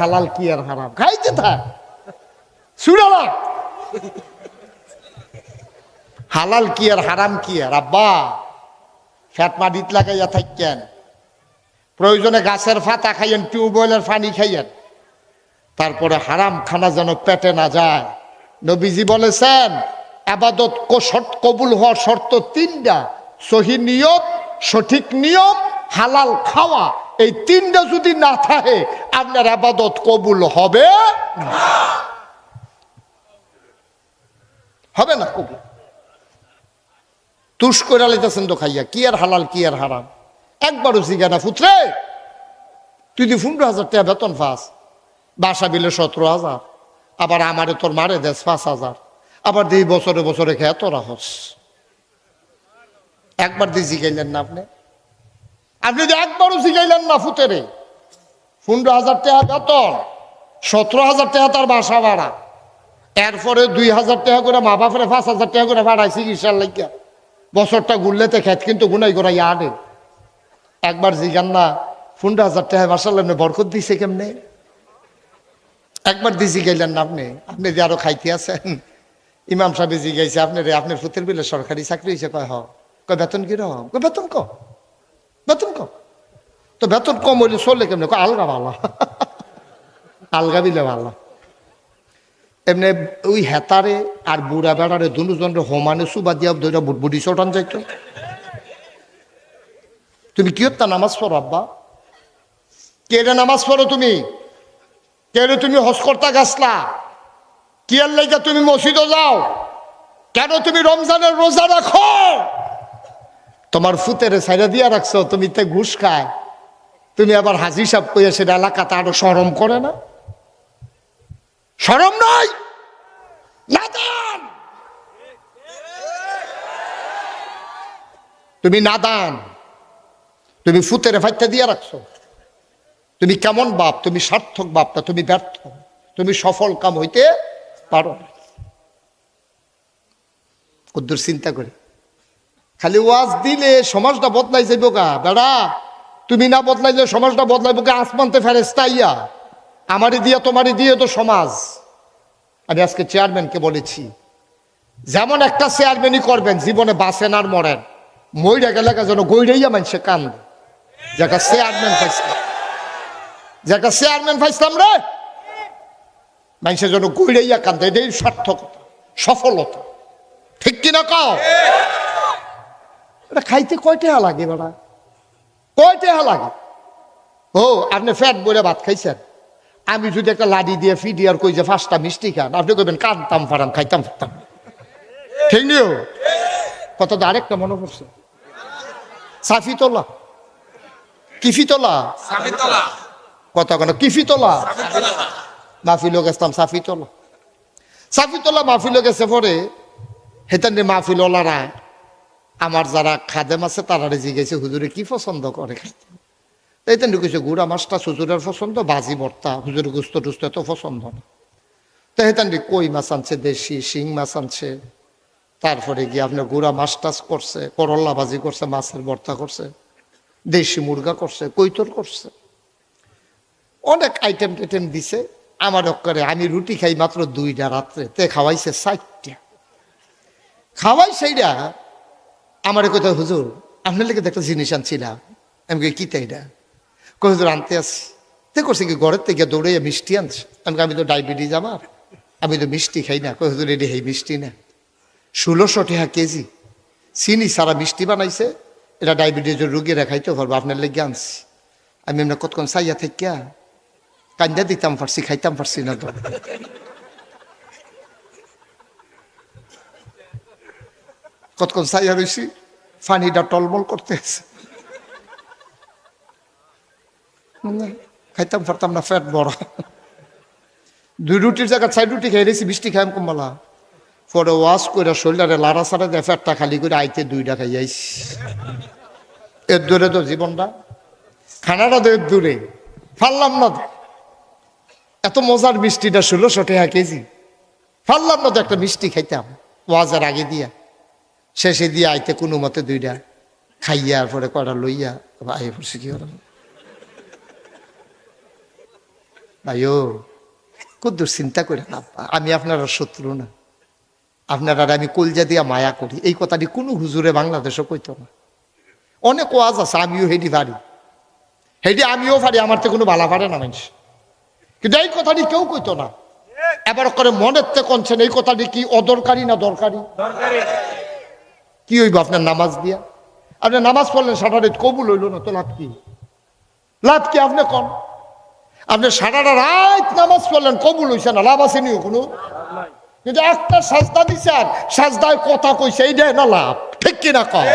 হালাল কি আর হারাম? খাইতে থাক শুনালা হালাল কি আর হারাম কি আর? আব্বা ফ্যাট মাটিত লাগাইয়া থাকেন প্রয়োজনে গাছের ফাতা খাইয়েন টিউবওয়েলের পানি খাইয়েন। তারপরে হারাম খানা যেন পেটে না যায়। নবীজি বলেছেন, আবাদত কো শর্ত কবুল হওয়ার শর্ত তিনটা। সহি নিয়ত, সঠিক নিয়ম হালাল খাওয়া। এই তিনটা যদি না থাকে, আপনার আবাদত কবুল হবে হবে না কবুল। তুষ করে তো খাইয়া, কি আর হালাল, কি আর হারাম। একবারও জিগা জিজ্ঞানা ফুত্রে। তুই তুই পনেরো হাজার টাকা বেতন পাস, বাসা বিলে সতেরো হাজার, আবার আমারে তোর মারে দেশ পাঁচ হাজার, আবার দিই বছরে বছরে খেয়ে তোরা হস একবার দিয়ে জিগাইলেন না আপনি? আপনি যদি একবারও জিগাইলেন না ফুতেরে পনেরো হাজার টাকা বেতন, সতেরো হাজার টাকা তার বাসা ভাড়া, এরপরে দুই হাজার টাকা করে মা বাপরে পাঁচ হাজার টাকা করে ভাড়ায় চিকিৎসার লাগিয়া বছরটা ঘুরলেতে খেত, কিন্তু গুনাই করাই আনে একবার জিগান না, পনেরো হাজার টাকা বাসার এমনি বরকত দিছে কেমনে? একবার দিছি গেলেন না আপনি আপনি যে আরও খাইতে আছেন। ইমাম সাহেব জিগাইছে, আপনি রে আপনার ফুতের বিলে সরকারি চাকরি হয়েছে কয় হ? কয় বেতন কি রকম কয় বেতন কম বেতন কম। তো বেতন কম হইলে চললে কেমনে? আলগা ভালো আলগা বিলে ভালো এমনি ওই হেতারে আর বুড়া বেড়ারে দুজনের হোমানে সুবা দিয়া ধরে বুড়ি চটান যাইতো তুমি কি হত্যা নামাজ পড়ো, আব্বা? কেড়ে নামাজ পড়ো তুমি? কেন তুমি হজ করতা গাছলা? কি আর লাইগা তুমি মসজিদে যাও? কেন তুমি রমজানের রোজা রাখো? তোমার ফুতেরে সাইডা দিয়া রাখছো, তুমি তে ঘুষ খায়। তুমি আবার হাজি সাপ কইয়া সেটা এলাকাতে আরও সরম করে না? সরম নাদান। তুমি নাদান, তুমি ফুতেরে ফাইতে দিয়া রাখছো। তুমি কেমন বাপ, তুমি সার্থক বাপ না, তুমি ব্যর্থ। তুমি সফল কাম হইতে পারো না। চিন্তা করে। খালি ওয়াজ দিলে সমাজটা বদলাই যাইব গা বেড়া, তুমি না বদলাইলে সমাজটা বদলাইব গা আসমানতে ফেরেস্তা ইয়া আমারই দিয়ে তোমারই দিয়ে তো সমাজ। আমি আজকে চেয়ারম্যানকে বলেছি, যেমন একটা চেয়ারম্যানই করবেন, জীবনে বাসেন আর মরেন। মইরা গেলে যেন গইরাইয়া মানুষে কান্দে। যে একটা চেয়ারম্যান পাইছিলাম যে একটা চেয়ারম্যান পাইছিলাম রে মানুষের জন্য গইরাইয়া কান্দে। এটাই সার্থকতা, সফলতা। ঠিক কিনা কাও? এটা খাইতে কয় টাকা লাগে বেড়া? কয় টাকা লাগে? ও আপনি ফ্যাট বলে ভাত খাইছেন? আমি যদি একটা লাডি দিয়ে ফিডি আর কই যে পাঁচটা মিষ্টি খান আপনি কইবেন কানতাম ফারাম খাইতাম ফারতাম। ঠিক নিও কত তো আরেকটা মনে পড়ছে। সাফি তোলা কিফি তোলা সাবিতলা কত কেন কিফি তোলা মাহফিল গেছিলাম সাফি তোলা সাফি তোলা মাহফিল গেছে পরে হেতানি মাহফিল ওলারা আমার যারা খাদেম আছে তারা জিজ্ঞেছে হুজুরে কি পছন্দ করে? খাইতে এইতেন ঢুকেছে গুড়া মাছটা শ্বশুরের পছন্দ, বাজি ভর্তা। হুজুরের গুস্ত টুস্ত এত পছন্দ না। তো হেতান কই মাছ আনছে? দেশি শিং মাছ আনছে। তারপরে গিয়ে আপনার গুড়া মাছ টাছ করছে, করল্লা ভাজি করছে, মাছের ভর্তা করছে, দেশি মুরগা করছে কৈতর করছে। অনেক আইটেম টাইটেম দিছে। আমার করে আমি রুটি খাই মাত্র দুইটা রাত্রে। তে খাওয়াইছে ষাটটা খাওয়াই সেইটা আমার কোথাও হুজুর, আপনার লেগে একটা জিনিস আনছিলাম। আমি কি তাই এটা? কই, হুজুর, আনতে আসি তে করছে কি, ঘরের থেকে দৌড়ে মিষ্টি আনছে। আমি আমি তো ডায়াবেটিস আমার, আমি তো মিষ্টি খাই না। কই, হুজুর, এটি হেই মিষ্টি না। ষোলোশো টাকা কেজি। চিনি সারা মিষ্টি বানাইছে। এটা ডায়াবেটিসের রুগীরা খাইতে পারব, আপনার লেগে আনছি। আমি এমনি কতক্ষণ চাইয়া থাকিয়া কান্দা দিতাম, পারছি, খাইতাম, পারছি না তো। কতক্ষণ চাইয়া রয়েছি ফানিটা টলমল করতে আছে। খাইতাম পারতাম না, ফ্যাট বড়। দুই রুটির জায়গা চাই রুটি খাই রেছি মিষ্টি খাইম কমলা পরে ওয়াশ করে শরীরে লাড়া সারা দেয়, ফ্যাটটা খালি করে আইতে দুইটা খাই আইস এর দূরে তো জীবনটা। খানাটা তো এর দূরে। ফাললাম না এত মজার মিষ্টিটা ষোলোশো টাকা কেজি। ফাললাম না তো একটা মিষ্টি খাইতাম, ওয়াজের আগে দিয়া। শেষে দিয়ে আইতে কোনো মতে দুইটা খাইয়া, পরে কটা লইয়া আই পড়ছি কি হলাম ভাইও, কদ্দুর চিন্তা করে না। আমি আপনার শত্রু না। আপনার আমি কলজা দিয়া মায়া করি। এই কথাটি কোনো হুজুরে বাংলাদেশও কইতো না। অনেক ওয়াজ আছে, আমিও হেডি পারি। হেডি আমিও পারি, আমার তো কোনো বালা পারে না মানুষ। কিন্তু এই কথাটি কেউ কইতো না। এবার করে মনের তে কনছেন, এই কথাটি কি অদরকারি না দরকারি। কি হইব আপনার নামাজ দিয়া? আপনি নামাজ পড়লেন সাটারে কবুল হইল না, তো লাভ কি? লাভ কি আপনি কন? আপনি সারাটা রাত নামাজ পড়লেন, কবুল হইছে না, লাভ আসেনি কোনো? কিন্তু একটা সাজদা দিছে আর, সাজদায় কথা কইছে, এইটাই না লাভ, ঠিক কিনা কম